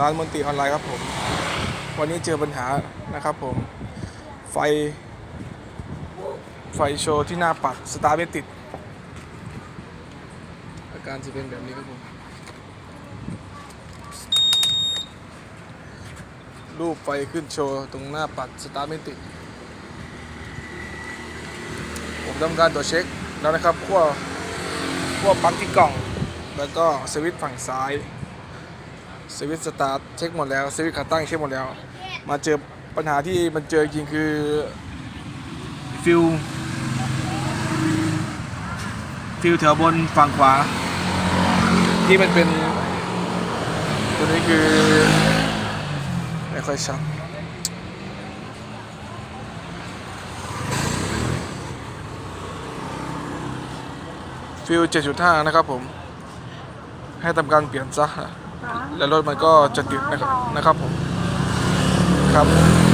ร้านมนตรีออนไลน์ครับผม วันนี้เจอปัญหานะครับผม ไฟ ไฟโชว์ที่หน้าปัดสตาร์ไม่ติด อาการจะเป็นแบบนี้ครับผม รูปไฟขึ้นโชว์ตรงหน้าปัดสตาร์ไม่ติด ผมทำการตรวจเช็คแล้วนะครับขั้วขั้วปลั๊กที่กล่อง แล้วก็สวิตช์ฝั่งซ้าย สวิตช์สตาร์ทเช็คหมดแล้วสวิตช์ขาตั้งเช็คหมดแล้ว มาเจอปัญหาที่มันเจอจริงคือฟิวฟิวแถวบนฝั่งขวา ที่มันเป็นตัวนี้คือไม่ค่อยชัดฟิล7.5 นะครับผม ให้ทำการเปลี่ยนซะ และรถมันก็จะติดนะครับนะครับผมครับ